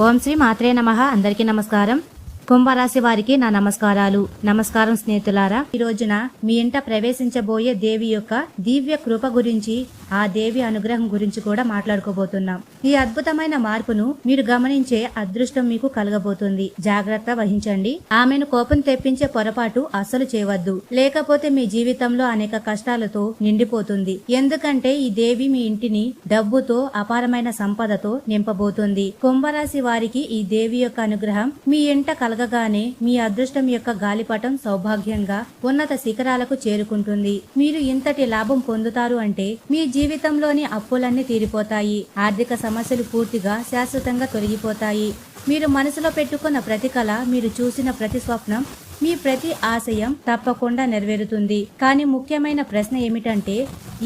ఓం శ్రీ మాత్రే నమ. అందరికీ నమస్కారం. కుంభరాశి వారికి నా నమస్కారాలు. నమస్కారం స్నేహితులారా ఈ రోజున మీ ఇంట ప్రవేశించబోయే దేవి యొక్క దివ్య కృప గురించి ఆ దేవి అనుగ్రహం గురించి కూడా మాట్లాడుకోబోతున్నాం. ఈ అద్భుతమైన మార్పును మీరు గమనించే అదృష్టం మీకు కలగబోతుంది. జాగ్రత్త వహించండి. ఆమెను కోపం తెప్పించే పొరపాటు అస్సలు చేయవద్దు. లేకపోతే మీ జీవితంలో అనేక కష్టాలతో నిండిపోతుంది. ఎందుకంటే ఈ దేవి మీ ఇంటిని డబ్బుతో అపారమైన సంపదతో నింపబోతుంది. కుంభరాశి వారికి ఈ దేవి యొక్క అనుగ్రహం మీ ఇంట కలగగానే మీ అదృష్టం యొక్క గాలిపటం సౌభాగ్యంగా ఉన్నత శిఖరాలకు చేరుకుంటుంది. మీరు ఇంతటి లాభం పొందుతారు అంటే మీ జీవితంలోని అప్పులన్నీ తీరిపోతాయి. ఆర్థిక సమస్యలు పూర్తిగా శాశ్వతంగా తొలగిపోతాయి. మీరు మనసులో పెట్టుకున్న ప్రతి కళ మీరు చూసిన ప్రతి స్వప్నం మీ ప్రతి ఆశయం తప్పకుండా నెరవేరుతుంది. కానీ ముఖ్యమైన ప్రశ్న ఏమిటంటే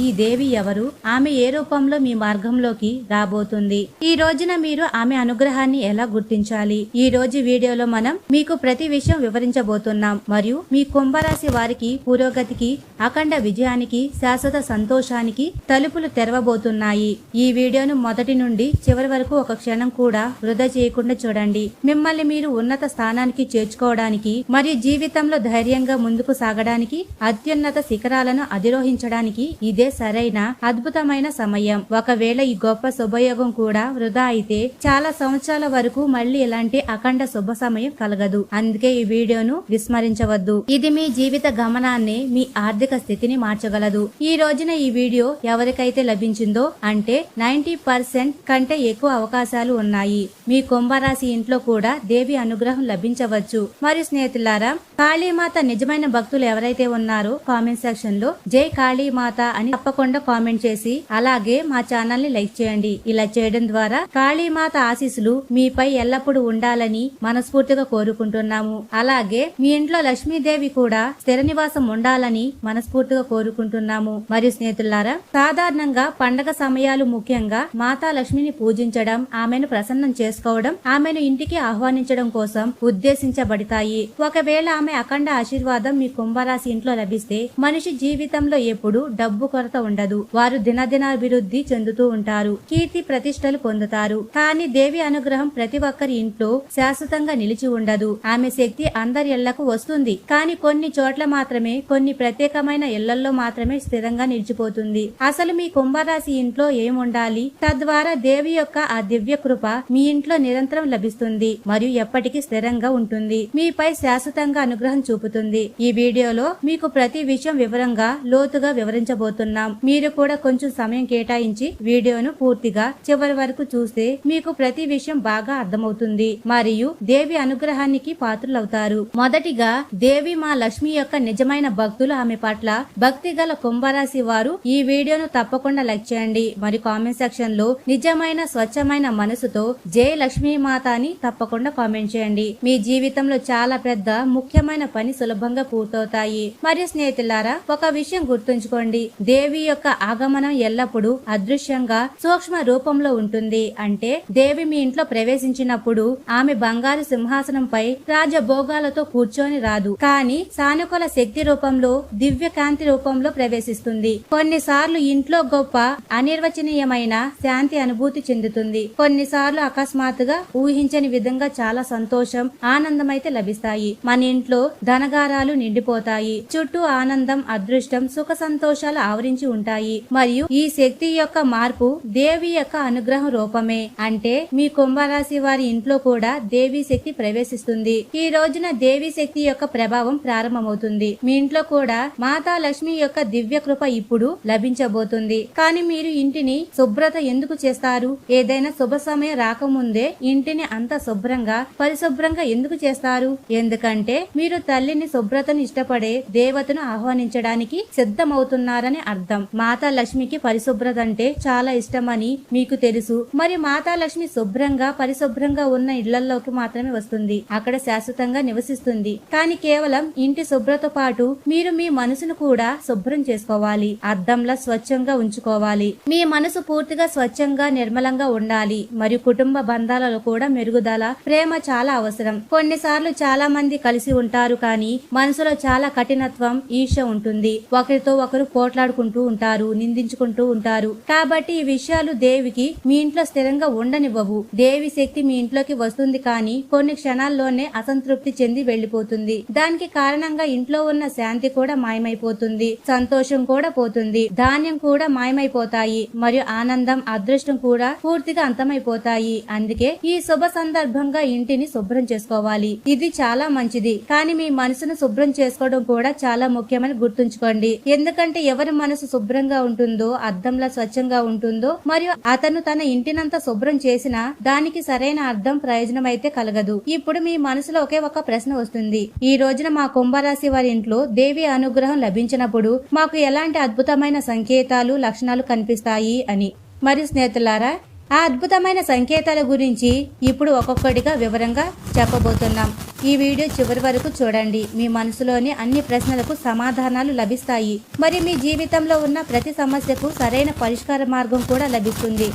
ఈ దేవి ఎవరు? ఆమె ఏ రూపంలో మీ మార్గంలోకి రాబోతుంది? ఈ రోజున మీరు ఆమె అనుగ్రహాన్ని ఎలా గుర్తించాలి? ఈ రోజు వీడియోలో మనం మీకు ప్రతి విషయం వివరించబోతున్నాం. మరియు మీ కుంభరాశి వారికి పురోగతికి అఖండ విజయానికి శాశ్వత సంతోషానికి తలుపులు తెరవబోతున్నాయి. ఈ వీడియోను మొదటి నుండి చివరి వరకు ఒక క్షణం కూడా వృధా చేయకుండా చూడండి. మిమ్మల్ని మీరు ఉన్నత స్థానానికి చేర్చుకోవడానికి మరియు జీవితంలో ధైర్యంగా ముందుకు సాగడానికి అత్యున్నత శిఖరాలను అధిరోహించడానికి ఇదే సరైన అద్భుతమైన సమయం. ఒకవేళ ఈ గొప్ప శుభయోగం కూడా వృధా అయితే చాలా సంవత్సరాల వరకు మళ్ళీ ఇలాంటి అఖండ శుభ సమయం కలగదు. అందుకే ఈ వీడియోను విస్మరించవద్దు. ఇది మీ జీవిత గమనాన్ని మీ ఆర్థిక స్థితిని మార్చగలదు. ఈ రోజున ఈ వీడియో ఎవరికైతే లభించిందో అంటే నైన్టీ పర్సెంట్ కంటే ఎక్కువ అవకాశాలు ఉన్నాయి. మీ కుంభరాశి ఇంట్లో కూడా దేవి అనుగ్రహం లభించవచ్చు. మరియు స్నేహితులారా కాళీమాత నిజమైన భక్తులు ఎవరైతే ఉన్నారో కామెంట్ సెక్షన్లో జై కాళీమాత అని తప్పకుండా కామెంట్ చేసి అలాగే మా ఛానల్ని లైక్ చేయండి. ఇలా చేయడం ద్వారా కాళీమాత ఆశీస్సులు మీపై ఎల్లప్పుడూ ఉండాలని మనస్ఫూర్తిగా కోరుకుంటున్నాము. అలాగే మీ ఇంట్లో లక్ష్మీదేవి కూడా స్థిర నివాసం ఉండాలని మనస్ఫూర్తిగా కోరుకుంటున్నాము. మరియు స్నేహితులారా సాధారణంగా పండగ సమయాలు ముఖ్యంగా మాతా లక్ష్మిని పూజించడం ఆమెను ప్రసన్నం చేసుకోవడం ఆమెను ఇంటికి ఆహ్వానించడం కోసం ఉద్దేశించబడతాయి. ఒకవేళ ఆమె అఖండ ఆశీర్వాదం మీ కుంభరాశి ఇంట్లో లభిస్తే మనిషి జీవితంలో ఎప్పుడు డబ్బు కొరత ఉండదు. వారు దినదినాభివృద్ధి చెందుతూ ఉంటారు. కీర్తి ప్రతిష్టలు పొందుతారు. కానీ దేవి అనుగ్రహం ప్రతి ఒక్కరి ఇంట్లో శాశ్వతంగా నిలిచి ఉండదు. ఆమె శక్తి అందరి ఇళ్ళకు వస్తుంది. కానీ కొన్ని చోట్ల మాత్రమే కొన్ని ప్రత్యేకమైన ఇళ్ళలో మాత్రమే స్థిరంగా నిలిచిపోతుంది. అసలు మీ కుంభరాశి ఇంట్లో ఏముండాలి? తద్వారా దేవి యొక్క ఆ దివ్య కృప మీ ఇంట్లో నిరంతరం లభిస్తుంది. మరియు ఎప్పటికీ స్థిరంగా ఉంటుంది. మీపై శాశ్వతంగా అనుగ్రహం చూపుతుంది. ఈ వీడియోలో మీకు ప్రతి విషయం వివరంగా లోతుగా వివరించబోతున్నాం. మీరు కూడా కొంచెం సమయం కేటాయించి వీడియోను పూర్తిగా చివరి వరకు చూస్తే మీకు ప్రతి విషయం బాగా అర్థమవుతుంది. మరియు దేవి అనుగ్రహానికి పాత్రులవుతారు. మొదటిగా దేవి మా లక్ష్మి యొక్క నిజమైన భక్తులు ఆమె పట్ల భక్తి గల కుంభరాశి వారు ఈ వీడియోను తప్పకుండా లైక్ చేయండి. మరి కామెంట్ సెక్షన్లో నిజమైన స్వచ్ఛమైన మనసుతో జయ లక్ష్మీ మాత అని తప్పకుండా కామెంట్ చేయండి. మీ జీవితంలో చాలా పెద్ద ముఖ్యమైన పని సులభంగా పూర్తవుతాయి. మరియు స్నేహితులారా ఒక విషయం గుర్తుంచుకోండి. దేవి యొక్క ఆగమనం ఎల్లప్పుడూ అదృశ్యంగా సూక్ష్మ రూపంలో ఉంటుంది. అంటే దేవి మీ ఇంట్లో ప్రవేశించినప్పుడు ఆమె బంగారు సింహాసనంపై రాజభోగాలతో కూర్చొని రాదు. కానీ సానుకూల శక్తి రూపంలో దివ్య కాంతి రూపంలో ప్రవేశిస్తుంది. కొన్నిసార్లు ఇంట్లో గొప్ప అనిర్వచనీయమైన శాంతి అనుభూతి చెందుతుంది. కొన్నిసార్లు అకస్మాత్తుగా ఊహించని విధంగా చాలా సంతోషం ఆనందమైతే లభిస్తాయి. మన ఇంట్లో ధనగారాలు నిండిపోతాయి. చుట్టూ ఆనందం అదృష్టం సుఖ సంతోషాలు ఆవరించి ఉంటాయి. మరియు ఈ శక్తి యొక్క మార్పు దేవి యొక్క అనుగ్రహం రూపమే. అంటే మీ కుంభరాశి వారి ఇంట్లో కూడా దేవి శక్తి ప్రవేశిస్తుంది. ఈ రోజున దేవి శక్తి యొక్క ప్రభావం ప్రారంభమవుతుంది. మీ ఇంట్లో కూడా మాతా లక్ష్మి యొక్క దివ్య కృప ఇప్పుడు లభించబోతుంది. కానీ మీరు ఇంటిని శుభ్రత ఎందుకు చేస్తారు? ఏదైనా శుభ సమయం రాకముందే ఇంటిని అంత శుభ్రంగా పరిశుభ్రంగా ఎందుకు చేస్తారు? ఎందుకంటే మీరు తల్లిని శుభ్రతను ఇష్టపడే దేవతను ఆహ్వానించడానికి సిద్ధమవుతున్నారని అర్థం. మాతా లక్ష్మికి పరిశుభ్రత అంటే చాలా ఇష్టమని మీకు తెలుసు. మరి మాతా లక్ష్మి శుభ్రంగా పరిశుభ్రంగా ఉన్న ఇళ్ళలోకి మాత్రమే వస్తుంది. అక్కడ శాశ్వతంగా నివసిస్తుంది. కానీ కేవలం ఇంటి శుభ్రత పాటు మీరు మీ మనసును కూడా శుభ్రం చేసుకోవాలి. అద్దంలా స్వచ్ఛంగా ఉంచుకోవాలి. మీ మనసు పూర్తిగా స్వచ్ఛంగా నిర్మలంగా ఉండాలి. మరియు కుటుంబ బంధాలలో కూడా మెరుగుదల ప్రేమ చాలా అవసరం. కొన్నిసార్లు చాలా మంది కలిసి ఉంటారు కానీ మనసులో చాలా కఠినత్వం ఈర్ష ఉంటుంది. ఒకరితో ఒకరు పోట్లాడుకుంటూ ఉంటారు నిందించుకుంటూ ఉంటారు. కాబట్టి ఈ విషయాలు దేవికి మీ ఇంట్లో స్థిరంగా ఉండనివ్వవు. దేవి శక్తి మీ ఇంట్లోకి వస్తుంది కానీ కొన్ని క్షణాల్లోనే అసంతృప్తి చెంది వెళ్ళిపోతుంది దానికి కారణంగా ఇంట్లో ఉన్న శాంతి కూడా మాయమైపోతుంది. సంతోషం కూడా పోతుంది. ధాన్యం కూడా మాయమైపోతాయి. మరియు ఆనందం అదృష్టం కూడా పూర్తిగా అంతమైపోతాయి. అందుకే ఈ శుభ సందర్భంగా ఇంటిని శుభ్రం చేసుకోవాలి. ఇది చాలా మంచిది. కానీ మీ మనసును శుభ్రం చేసుకోవడం కూడా చాలా ముఖ్యమని గుర్తుంచుకోండి. ఎందుకంటే ఎవరి మనసు శుభ్రంగా ఉంటుందో అద్దంలా స్వచ్ఛంగా ఉంటుందో మరియు అతను తన ఇంటినంతా శుభ్రం చేసినా దానికి సరైన అర్థం ప్రయోజనం అయితే కలగదు. ఇప్పుడు మీ మనసులో ఒకే ఒక ప్రశ్న వస్తుంది. ఈ రోజున మా కుంభరాశి వారి ఇంట్లో దేవి అనుగ్రహం లభించినప్పుడు మాకు ఎలాంటి అద్భుతమైన సంకేతాలు లక్షణాలు కనిపిస్తాయి అని. మరి స్నేహితులారా ఆ అద్భుతమైన సంకేతాల గురించి ఇప్పుడు ఒక్కొక్కటిగా వివరంగా చెప్పబోతున్నాం. ఈ వీడియో చివరి వరకు చూడండి. మీ మనసులోని అన్ని ప్రశ్నలకు సమాధానాలు లభిస్తాయి. మరి మీ జీవితంలో ఉన్న ప్రతి సమస్యకు సరైన పరిష్కార మార్గం కూడా లభిస్తుంది.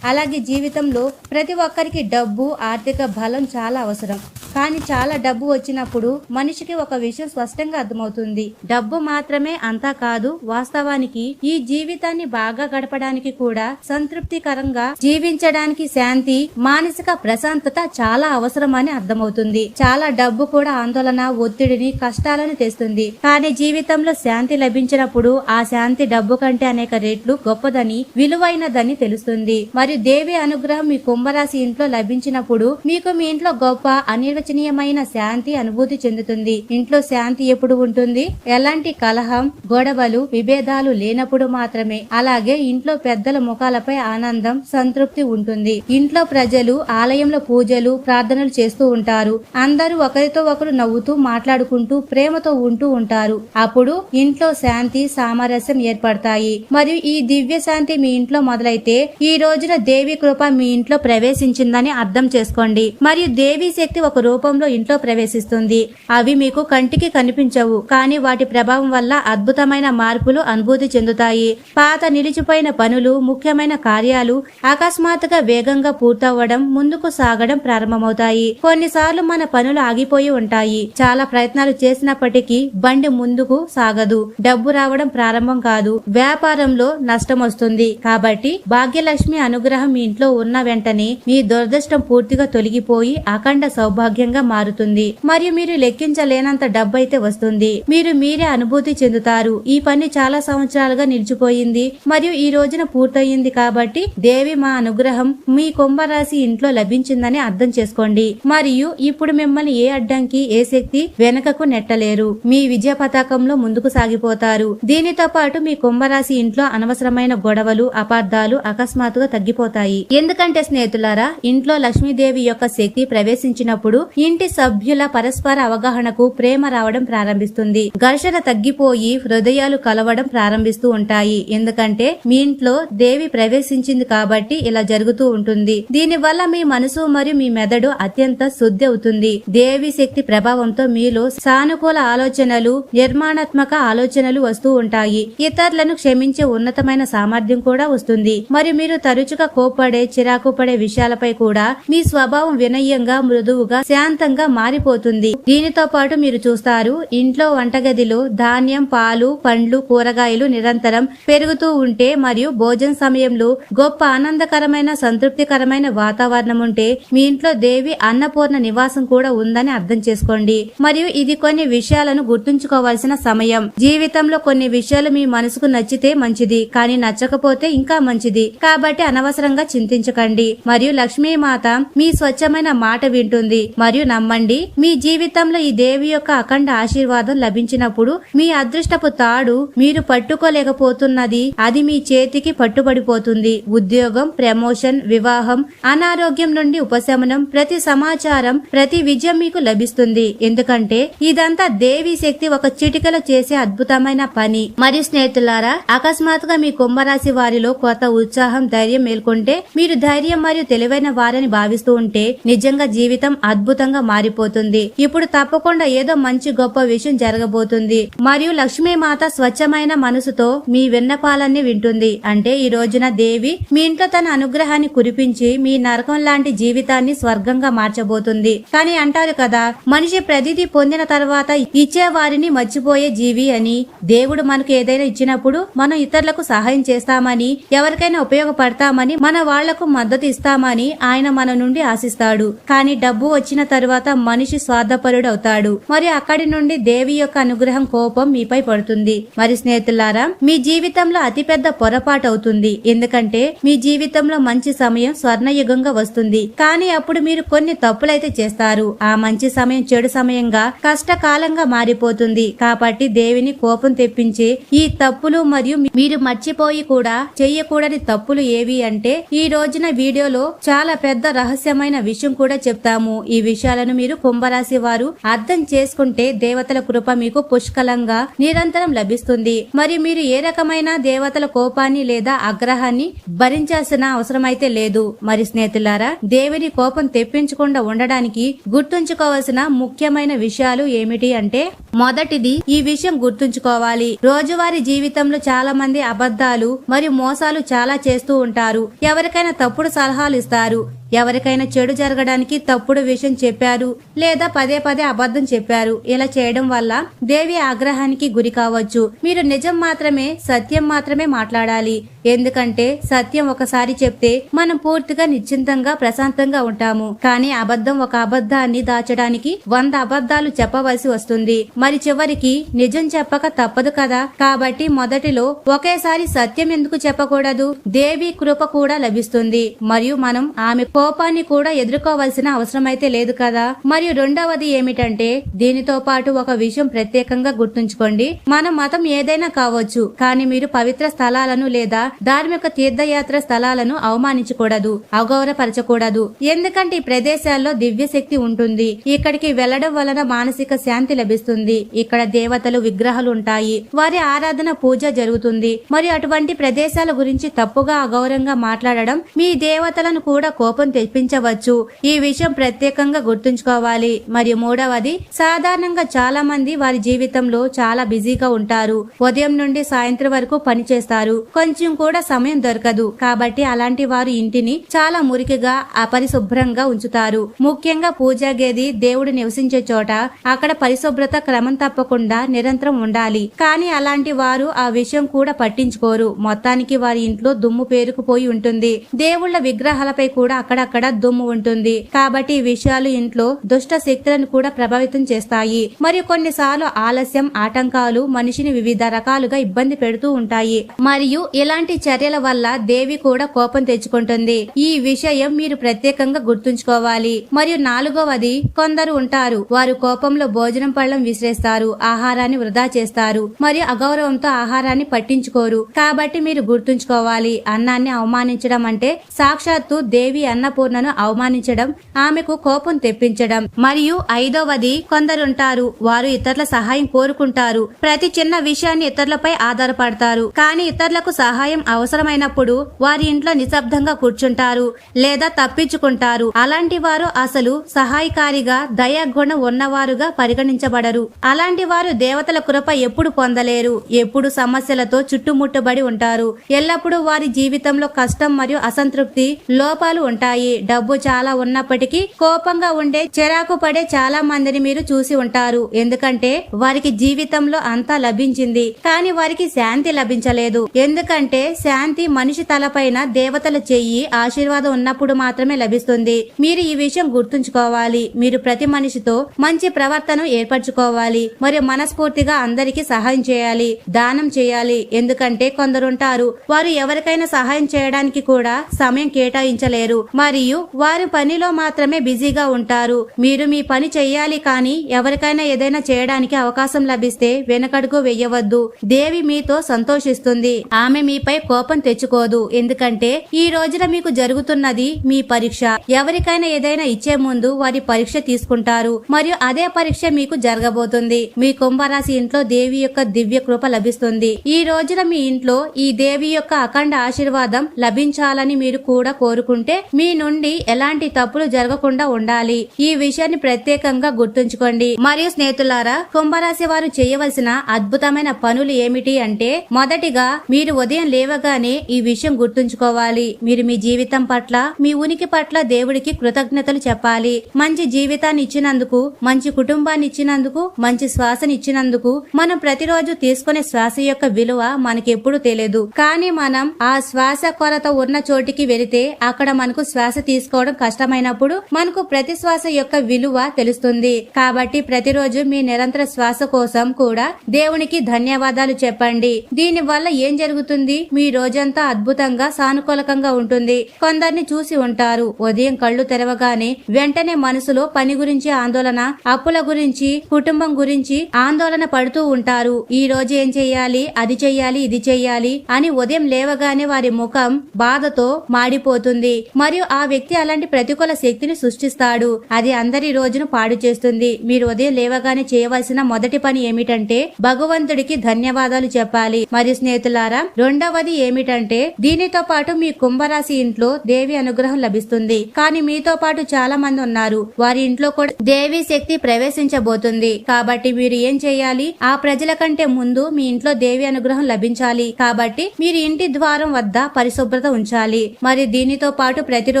అలాగే జీవితంలో ప్రతి ఒక్కరికి డబ్బు ఆర్థిక బలం చాలా అవసరం. కానీ చాలా డబ్బు వచ్చినప్పుడు మనిషికి ఒక విషయం స్పష్టంగా అర్థమవుతుంది. డబ్బు మాత్రమే అంతా కాదు వాస్తవానికి ఈ జీవితాన్ని బాగా గడపడానికి కూడా సంతృప్తికరంగా జీవించడానికి శాంతి మానసిక ప్రశాంతత చాలా అవసరమని అర్థమవుతుంది. చాలా డబ్బు కూడా ఆందోళన ఒత్తిడిని కష్టాలను తెస్తుంది. కానీ జీవితంలో శాంతి లభించినప్పుడు ఆ శాంతి డబ్బు కంటే అనేక రెట్లు గొప్పదని విలువైనదని తెలుస్తుంది. మరి మరియు దేవి అనుగ్రహం మీ కుంభరాశి ఇంట్లో లభించినప్పుడు మీకు మీ ఇంట్లో గొప్ప అనిర్వచనీయమైన శాంతి అనుభూతి చెందుతుంది. ఇంట్లో శాంతి ఎప్పుడు ఉంటుంది? ఎలాంటి కలహం గొడవలు విభేదాలు లేనప్పుడు మాత్రమే. అలాగే ఇంట్లో పెద్దల ముఖాలపై ఆనందం సంతృప్తి ఉంటుంది. ఇంట్లో ప్రజలు ఆలయంలో పూజలు ప్రార్థనలు చేస్తూ ఉంటారు. అందరూ ఒకరితో ఒకరు నవ్వుతూ మాట్లాడుకుంటూ ప్రేమతో ఉంటూ ఉంటారు. అప్పుడు ఇంట్లో శాంతి సామరస్యం ఏర్పడతాయి. మరియు ఈ దివ్య శాంతి మీ ఇంట్లో మొదలైతే ఈ రోజున దేవి కృప మీ ఇంట్లో ప్రవేశించిందని అర్థం చేసుకోండి. మరియు దేవి శక్తి ఒక రూపంలో ఇంట్లో ప్రవేశిస్తుంది. అవి మీకు కంటికి కనిపించవు కానీ వాటి ప్రభావం వల్ల అద్భుతమైన మార్పులు అనుభూతి చెందుతాయి. పాత నిలిచిపోయిన పనులు ముఖ్యమైన కార్యాలు అకస్మాత్తుగా వేగంగా పూర్తవ్వడం ముందుకు సాగడం ప్రారంభమవుతాయి. కొన్నిసార్లు మన పనులు ఆగిపోయి ఉంటాయి. చాలా ప్రయత్నాలు చేసినప్పటికీ బండి ముందుకు సాగదు. డబ్బు రావడం ప్రారంభం కాదు. వ్యాపారంలో నష్టం వస్తుంది. కాబట్టి భాగ్యలక్ష్మి అనుగ్రహం మీ ఇంట్లో ఉన్న వెంటనే మీ దురదృష్టం పూర్తిగా తొలగిపోయి అఖండ సౌభాగ్యంగా మారుతుంది. మరియు మీరు లెక్కించలేనంత డబ్బు అయితే వస్తుంది. మీరు మీరే అనుభూతి చెందుతారు. ఈ పని చాలా సంవత్సరాలుగా నిలిచిపోయింది. మరియు ఈ రోజున పూర్తయింది కాబట్టి దేవి మా అనుగ్రహం మీ కుంభరాశి ఇంట్లో లభించిందని అర్థం చేసుకోండి. మరియు ఇప్పుడు మిమ్మల్ని ఏ అడ్డంకి ఏ శక్తి వెనకకు నెట్టలేరు. మీ విజయ పతాకంలో ముందుకు సాగిపోతారు. దీనితో పాటు మీ కుంభరాశి ఇంట్లో అనవసరమైన గొడవలు అపార్థాలు అకస్మాత్తుగా తగ్గిపోతాయి ఎందుకంటే స్నేహితులారా ఇంట్లో లక్ష్మీదేవి యొక్క శక్తి ప్రవేశించినప్పుడు ఇంటి సభ్యుల పరస్పర అవగాహనకు ప్రేమ రావడం ప్రారంభిస్తుంది. ఘర్షణ తగ్గిపోయి హృదయాలు కలవడం ప్రారంభిస్తూ ఉంటాయి. ఎందుకంటే మీ ఇంట్లో దేవి ప్రవేశించింది కాబట్టి ఇలా జరుగుతూ ఉంటుంది. దీని వల్ల మీ మనసు మరియు మీ మెదడు అత్యంత శుద్ధి అవుతుంది. దేవి శక్తి ప్రభావంతో మీలో సానుకూల ఆలోచనలు నిర్మాణాత్మక ఆలోచనలు వస్తూ ఉంటాయి. ఇతరులను క్షమించే ఉన్నతమైన సామర్థ్యం కూడా వస్తుంది. మరియు మీరు తరచుగా కోపడే చిరాకు పడే విషయాలపై కూడా మీ స్వభావం వినయంగా మృదువుగా శాంతంగా మారిపోతుంది. దీనితో పాటు మీరు చూస్తారు ఇంట్లో వంటగదిలో ధాన్యం పాలు పండ్లు కూరగాయలు నిరంతరం పెరుగుతూ ఉంటే మరియు భోజన సమయంలో గొప్ప ఆనందకరమైన సంతృప్తికరమైన వాతావరణం ఉంటే మీ ఇంట్లో దేవి అన్నపూర్ణ నివాసం కూడా ఉందని అర్థం చేసుకోండి. మరియు ఇది కొన్ని విషయాలను గుర్తుంచుకోవాల్సిన సమయం. జీవితంలో కొన్ని విషయాలు మీ మనసుకు నచ్చితే మంచిది కానీ నచ్చకపోతే ఇంకా మంచిది. కాబట్టి అనవసరంగా చింతించకండి. మరియు లక్ష్మీమాత మీ స్వచ్ఛమైన మాట వింటుంది. మరియు నమ్మండి మీ జీవితంలో ఈ దేవి యొక్క అఖండ ఆశీర్వాదం లభించినప్పుడు మీ అదృష్టపు తాడు మీరు పట్టుకోలేకపోతున్నది. అది మీ చేతికి పట్టుబడిపోతుంది. ఉద్యోగం ప్రమోషన్ వివాహం అనారోగ్యం నుండి ఉపశమనం ప్రతి సమాచారం ప్రతి విజయం మీకు లభిస్తుంది. ఎందుకంటే ఇదంతా దేవి శక్తి ఒక చిటికలో చేసే అద్భుతమైన పని. మరియు స్నేహితులారా అకస్మాత్తుగా మీ కుంభరాశి వారిలో కొత్త ఉత్సాహం ధైర్యం మేల్కొ మేల్కొంటే మీరు ధైర్యం మరియు తెలివైన వారని భావిస్తూ ఉంటే నిజంగా జీవితం అద్భుతంగా మారిపోతుంది. ఇప్పుడు తప్పకుండా ఏదో మంచి గొప్ప విషయం జరగబోతుంది. మరియు లక్ష్మీమాత స్వచ్ఛమైన మనసుతో మీ విన్నపాలన్నీ వింటుంది. అంటే ఈ రోజున దేవి మీ ఇంట్లో తన అనుగ్రహాన్ని కురిపించి మీ నరకం లాంటి జీవితాన్ని స్వర్గంగా మార్చబోతుంది. కానీ అంటారు కదా మనిషి ప్రతిదీ పొందిన తర్వాత ఇచ్చే వారిని మర్చిపోయే జీవి అని దేవుడు మనకు ఏదైనా ఇచ్చినప్పుడు మనం ఇతరులకు సహాయం చేస్తామని ఎవరికైనా ఉపయోగపడతామని మన వాళ్ళకు మద్దతు ఇస్తామని ఆయన మన నుండి ఆశిస్తాడు. కానీ డబ్బు వచ్చిన తరువాత మనిషి స్వార్థపరుడు అవుతాడు మరి అక్కడి నుండి దేవి యొక్క అనుగ్రహం కోపం మీపై పడుతుంది. మరి స్నేహితులారా మీ జీవితంలో అతిపెద్ద పొరపాటు అవుతుంది ఎందుకంటే మీ జీవితంలో మంచి సమయం స్వర్ణయుగంగా వస్తుంది. కానీ అప్పుడు మీరు కొన్ని తప్పులైతే చేస్తారు. ఆ మంచి సమయం చెడు సమయంగా కష్టకాలంగా మారిపోతుంది. కాబట్టి దేవిని కోపం తెప్పించే ఈ తప్పులు మరియు మీరు మర్చిపోయి కూడా చెయ్యకూడని తప్పులు ఏవి అంటే ఈ రోజున వీడియోలో చాలా పెద్ద రహస్యమైన విషయం కూడా చెప్తాము. ఈ విషయాలను మీరు కుంభరాశి వారు అర్థం చేసుకుంటే దేవతల కృప మీకు పుష్కలంగా నిరంతరం లభిస్తుంది. మరి మీరు ఏ రకమైన దేవతల కోపాన్ని లేదా ఆగ్రహాన్ని భరించాల్సిన అవసరమైతే లేదు. మరి స్నేహితులారా దేవుని కోపం తెప్పించకుండా ఉండడానికి గుర్తుంచుకోవాల్సిన ముఖ్యమైన విషయాలు ఏమిటి అంటే మొదటిది ఈ విషయం గుర్తుంచుకోవాలి. రోజువారీ జీవితంలో చాలా మంది అబద్ధాలు మరియు మోసాలు చాలా చేస్తూ ఉంటారు. ఎవరికైనా తప్పుడు సలహాలు ఇస్తారు. ఎవరికైనా చెడు జరగడానికి తప్పుడు విషయం చెప్పారు లేదా పదే పదే అబద్ధం చెప్పారు. ఇలా చేయడం వల్ల దేవి ఆగ్రహానికి గురి కావచ్చు. మీరు నిజం మాత్రమే సత్యం మాత్రమే మాట్లాడాలి. ఎందుకంటే సత్యం ఒకసారి చెప్తే మనం పూర్తిగా నిశ్చింతంగా ప్రశాంతంగా ఉంటాము. కానీ అబద్ధం ఒక అబద్ధాన్ని దాచడానికి వంద అబద్ధాలు చెప్పవలసి వస్తుంది. మరి చివరికి నిజం చెప్పక తప్పదు కదా. కాబట్టి మొదటిలో ఒకేసారి సత్యం ఎందుకు చెప్పకూడదు? దేవి కృప కూడా లభిస్తుంది. మరియు మనం ఆమె కోపాన్ని కూడా ఎదుర్కోవాల్సిన అవసరమైతే లేదు కదా. మరియు రెండవది ఏమిటంటే దీనితో పాటు ఒక విషయం ప్రత్యేకంగా గుర్తుంచుకోండి. మన మతం ఏదైనా కావచ్చు కానీ మీరు పవిత్ర స్థలాలను లేదా ధార్మిక తీర్థయాత్ర స్థలాలను అవమానించకూడదు అగౌరవపరచకూడదు ఎందుకంటే ఈ ప్రదేశాల్లో దివ్య శక్తి ఉంటుంది. ఇక్కడికి వెళ్ళడం వలన మానసిక శాంతి లభిస్తుంది. ఇక్కడ దేవతలు విగ్రహాలు ఉంటాయి. వారి ఆరాధన పూజ జరుగుతుంది. మరియు అటువంటి ప్రదేశాల గురించి తప్పుగా అగౌరవంగా మాట్లాడడం మీ దేవతలను కూడా కోపం తెప్పించవచ్చు. ఈ విషయం ప్రత్యేకంగా గుర్తుంచుకోవాలి. మరియు మూడవది సాధారణంగా చాలా మంది వారి జీవితంలో చాలా బిజీగా ఉంటారు. ఉదయం నుండి సాయంత్రం వరకు పని చేస్తారు. కొంచెం కూడా సమయం దొరకదు. కాబట్టి అలాంటి వారు ఇంటిని చాలా మురికిగా అపరిశుభ్రంగా ఉంచుతారు. ముఖ్యంగా పూజా గేది దేవుడు నివసించే చోట అక్కడ పరిశుభ్రత క్రమం తప్పకుండా నిరంతరం ఉండాలి. కానీ అలాంటి వారు ఆ విషయం కూడా పట్టించుకోరు. మొత్తానికి వారి ఇంట్లో దుమ్ము పేరుకుపోయి ఉంటుంది. దేవుళ్ళ విగ్రహాలపై కూడా అక్కడ అక్కడక్కడ దుమ్ము ఉంటుంది. కాబట్టి ఈ విషయాలు ఇంట్లో దుష్ట శక్తులను కూడా ప్రభావితం చేస్తాయి. మరియు కొన్నిసార్లు ఆలస్యం ఆటంకాలు మనిషిని వివిధ రకాలుగా ఇబ్బంది పెడుతూ ఉంటాయి. మరియు ఇలాంటి చర్యల వల్ల దేవి కూడా కోపం తెచ్చుకుంటుంది. ఈ విషయం మీరు ప్రత్యేకంగా గుర్తుంచుకోవాలి. మరియు నాలుగవది కొందరు ఉంటారు. వారు కోపంలో భోజనం పళ్ళం విసిరేస్తారు ఆహారాన్ని వృధా చేస్తారు మరియు అగౌరవంతో ఆహారాన్ని పట్టించుకోరు. కాబట్టి మీరు గుర్తుంచుకోవాలి అన్నాన్ని అవమానించడం అంటే సాక్షాత్తు దేవి అన్న అన్నపూర్ణను అవమానించడం ఆమెకు కోపం తెప్పించడం. మరియు ఐదవది కొందరుంటారు. వారు ఇతరుల సహాయం కోరుకుంటారు. ప్రతి చిన్న విషయాన్ని ఇతరులపై ఆధారపడతారు. కానీ ఇతరులకు సహాయం అవసరమైనప్పుడు వారి ఇంట్లో నిశ్శబ్దంగా కూర్చుంటారు లేదా తప్పించుకుంటారు. అలాంటి వారు అసలు సహాయకారిగా దయాగుణం ఉన్నవారుగా పరిగణించబడరు. అలాంటి వారు దేవతల కృప ఎప్పుడు పొందలేరు. ఎప్పుడు సమస్యలతో చుట్టుముట్టబడి ఉంటారు. ఎల్లప్పుడూ వారి జీవితంలో కష్టం మరియు అసంతృప్తి లోపాలు ఉంటాయి. డబ్బు చాలా ఉన్నప్పటికీ కోపంగా ఉండే చిరాకు పడే చాలా మందిని మీరు చూసి ఉంటారు. ఎందుకంటే వారికి జీవితంలో అంతా లభించింది. కానీ వారికి శాంతి లభించలేదు. ఎందుకంటే శాంతి మనిషి తలపైన దేవతల చెయ్యి ఆశీర్వాదం ఉన్నప్పుడు మాత్రమే లభిస్తుంది. మీరు ఈ విషయం గుర్తుంచుకోవాలి. మీరు ప్రతి మనిషితో మంచి ప్రవర్తన ఏర్పరచుకోవాలి. మరియు మనస్ఫూర్తిగా అందరికీ సహాయం చేయాలి. దానం చేయాలి. ఎందుకంటే కొందరుంటారు వారు ఎవరికైనా సహాయం చేయడానికి కూడా సమయం కేటాయించలేరు. మరియు వారి పనిలో మాత్రమే బిజీగా ఉంటారు. మీరు మీ పని చెయ్యాలి కానీ ఎవరికైనా ఏదైనా చేయడానికి అవకాశం లభిస్తే వెనకడుగు వెయ్యవద్దు దేవి మీతో సంతోషిస్తుంది. ఆమె మీపై కోపం తెచ్చుకోదు. ఎందుకంటే ఈ రోజున మీకు జరుగుతున్నది మీ పరీక్ష. ఎవరికైనా ఏదైనా ఇచ్చే ముందు వారి పరీక్ష తీసుకుంటారు. మరియు అదే పరీక్ష మీకు జరగబోతుంది. మీ కుంభరాశి ఇంట్లో దేవి యొక్క దివ్య కృప లభిస్తుంది. ఈ రోజున మీ ఇంట్లో ఈ దేవి యొక్క అఖండ ఆశీర్వాదం లభించాలని మీరు కూడా కోరుకుంటే మీ నుండి ఎలాంటి తప్పులు జరగకుండా ఉండాలి. ఈ విషయాన్ని ప్రత్యేకంగా గుర్తుంచుకోండి. మరియు స్నేహితులారా కుంభరాశి వారు చేయవలసిన అద్భుతమైన పనులు ఏమిటి అంటే మొదటిగా మీరు ఉదయం లేవగానే ఈ విషయం గుర్తుంచుకోవాలి. మీరు మీ జీవితం పట్ల మీ ఉనికి పట్ల దేవుడికి కృతజ్ఞతలు చెప్పాలి. మంచి జీవితాన్ని ఇచ్చినందుకు మంచి కుటుంబాన్ని ఇచ్చినందుకు మంచి శ్వాసని ఇచ్చినందుకు మనం ప్రతిరోజు తీసుకునే శ్వాస యొక్క విలువ మనకెప్పుడు తెలియదు కానీ మనం ఆ శ్వాస కొరత ఉన్న చోటికి వెళితే అక్కడ మనకు శ్వాస తీసుకోవడం కష్టమైనప్పుడు మనకు ప్రతి శ్వాస యొక్క విలువ తెలుస్తుంది. కాబట్టి ప్రతిరోజు మీ నిరంతర శ్వాస కోసం కూడా దేవునికి ధన్యవాదాలు చెప్పండి. దీని వల్ల ఏం జరుగుతుంది? మీ రోజంతా అద్భుతంగా సానుకూలకంగా ఉంటుంది. కొందరిని చూసి ఉంటారు. ఉదయం కళ్ళు తెరవగానే వెంటనే మనసులో పని గురించి ఆందోళన అప్పుల గురించి కుటుంబం గురించి ఆందోళన పడుతూ ఉంటారు. ఈ రోజు ఏం చెయ్యాలి? అది చెయ్యాలి ఇది చెయ్యాలి అని ఉదయం లేవగానే వారి ముఖం బాధతో మాడిపోతుంది. మరియు ఆ వ్యక్తి అలాంటి ప్రతికూల శక్తిని సృష్టిస్తాడు. అది అందరి రోజును పాడు చేస్తుంది. మీరు ఉదయం లేవగానే చేయవలసిన మొదటి పని ఏమిటంటే భగవంతుడికి ధన్యవాదాలు చెప్పాలి. మరియు స్నేహితులారా రెండవది ఏమిటంటే దీనితో పాటు మీ కుంభరాశి ఇంట్లో దేవి అనుగ్రహం లభిస్తుంది. కానీ మీతో పాటు చాలా మంది ఉన్నారు. వారి ఇంట్లో కూడా దేవి శక్తి ప్రవేశించబోతుంది. కాబట్టి మీరు ఏం చేయాలి? ఆ ప్రజల కంటే ముందు మీ ఇంట్లో దేవి అనుగ్రహం లభించాలి. కాబట్టి మీరు ఇంటి ద్వారం వద్ద పరిశుభ్రత ఉంచాలి. మరి దీనితో పాటు ప్రతిరోజు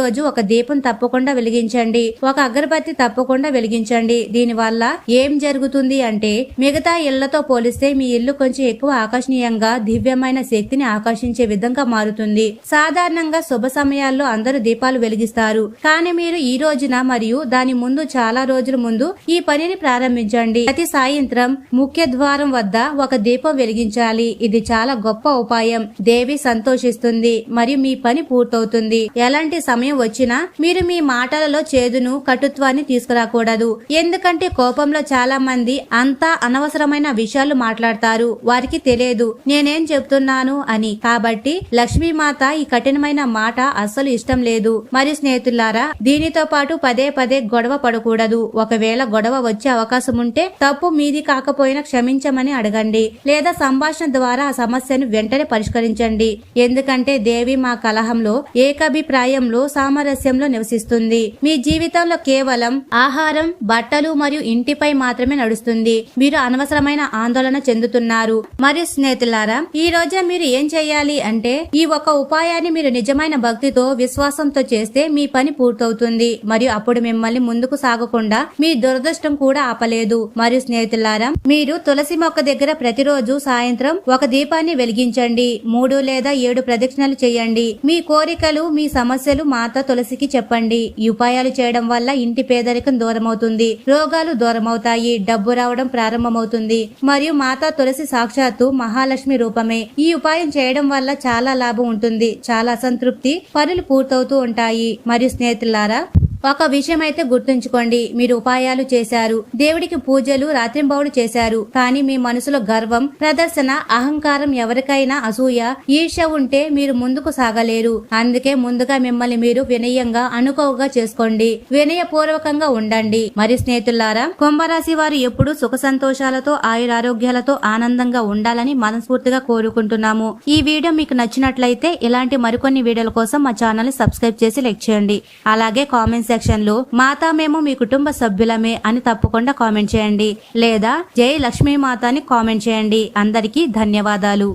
ఒక దీపం తప్పకుండా వెలిగించండి. ఒక అగరబత్తి తప్పకుండా వెలిగించండి. దీని వల్ల ఏం జరుగుతుంది అంటే మిగతా ఇళ్ళతో పోలిస్తే మీ ఇల్లు కొంచెం ఎక్కువ ఆకర్షణీయంగా దివ్యమైన శక్తిని ఆకర్షించే విధంగా మారుతుంది. సాధారణంగా శుభ సమయాల్లో అందరూ దీపాలు వెలిగిస్తారు. కానీ మీరు ఈ రోజున మరియు దాని ముందు చాలా రోజుల ముందు ఈ పనిని ప్రారంభించండి. ప్రతి సాయంత్రం ముఖ్య ద్వారం వద్ద ఒక దీపం వెలిగించాలి. ఇది చాలా గొప్ప ఉపాయం. దేవి సంతోషిస్తుంది. మరియు మీ పని పూర్తవుతుంది. ఎలాంటి సమయం వచ్చినా మీరు మీ మాటలలో చేదును కటుత్వాన్ని తీసుకురాకూడదు. ఎందుకంటే కోపంలో చాలా మంది అంతా అనవసరమైన విషయాలు మాట్లాడతారు. వారికి తెలియదు నేనేం చెప్తున్నాను అని. కాబట్టి లక్ష్మీమాత ఈ కఠినమైన మాట అస్సలు ఇష్టం లేదు. మరి స్నేహితులారా దీనితో పాటు పదే పదే గొడవ పడకూడదు. ఒకవేళ గొడవ వచ్చే అవకాశం ఉంటే తప్పు మీది కాకపోయినా క్షమించమని అడగండి. లేదా సంభాషణ ద్వారా ఆ సమస్యను వెంటనే పరిష్కరించండి. ఎందుకంటే దేవి మా కలహంలో ఏకాభిప్రాయంలో సామరస్యంలో నివసిస్తుంది. మీ జీవితంలో కేవలం ఆహారం బట్టలు మరియు ఇంటిపై మాత్రమే నడుస్తుంది. మీరు అనవసరమైన ఆందోళన చెందుతున్నారు. మరియు స్నేహితులారా ఈ రోజు మీరు ఏం చేయాలి అంటే ఈ ఒక ఉపాయాన్ని మీరు నిజమైన భక్తితో విశ్వాసంతో చేస్తే మీ పని పూర్తవుతుంది. మరియు అప్పుడు మిమ్మల్ని ముందుకు సాగకుండా మీ దురదృష్టం కూడా ఆపలేదు. మరియు స్నేహితులారా మీరు తులసి మొక్క దగ్గర ప్రతిరోజు సాయంత్రం ఒక దీపాన్ని వెలిగించండి. మూడు లేదా ఏడు ప్రదక్షిణలు చేయండి. మీ కోరికలు మీ సమస్యలు మాత తులసికి చెప్పండి. ఈ ఉపాయాలు చేయడం వల్ల ఇంటి పేదరికం దూరమవుతుంది. రోగాలు దూరమవుతాయి. డబ్బు రావడం ప్రారంభమవుతుంది. మరియు మాతా తులసి సాక్షాత్తు మహాలక్ష్మి రూపమే. ఈ ఉపాయం చేయడం వల్ల చాలా లాభం ఉంటుంది. చాలా సంతృప్తి పనులు పూర్తవుతూ ఉంటాయి. మరియు స్నేహితులారా ఒక విషయం అయితే గుర్తుంచుకోండి. మీరు ఉపాయాలు చేశారు. దేవుడికి పూజలు రాత్రింబౌడు చేశారు. కానీ మీ మనసులో గర్వం ప్రదర్శన అహంకారం ఎవరికైనా అసూయ ఈర్ష ఉంటే మీరు ముందుకు సాగలేరు. అందుకే ముందుగా మిమ్మల్ని మీరు వినయంగా అనుకోవగా చేసుకోండి. వినయపూర్వకంగా ఉండండి. మరి స్నేహితులారా కుంభరాశి వారు ఎప్పుడు సుఖ సంతోషాలతో ఆయురారోగ్యాలతో ఆనందంగా ఉండాలని మనస్ఫూర్తిగా కోరుకుంటున్నాము. ఈ వీడియో మీకు నచ్చినట్లయితే ఇలాంటి మరికొన్ని వీడియోల కోసం మా ఛానల్ సబ్స్క్రైబ్ చేసి లైక్ చేయండి. అలాగే కామెంట్స్ సెక్షన్లో మాతా మేము మీ కుటుంబ సభ్యులమే అని తప్పకుండా కామెంట్ చేయండి. లేదా జై లక్ష్మీ మాత అని కామెంట్ చేయండి. అందరికీ ధన్యవాదాలు.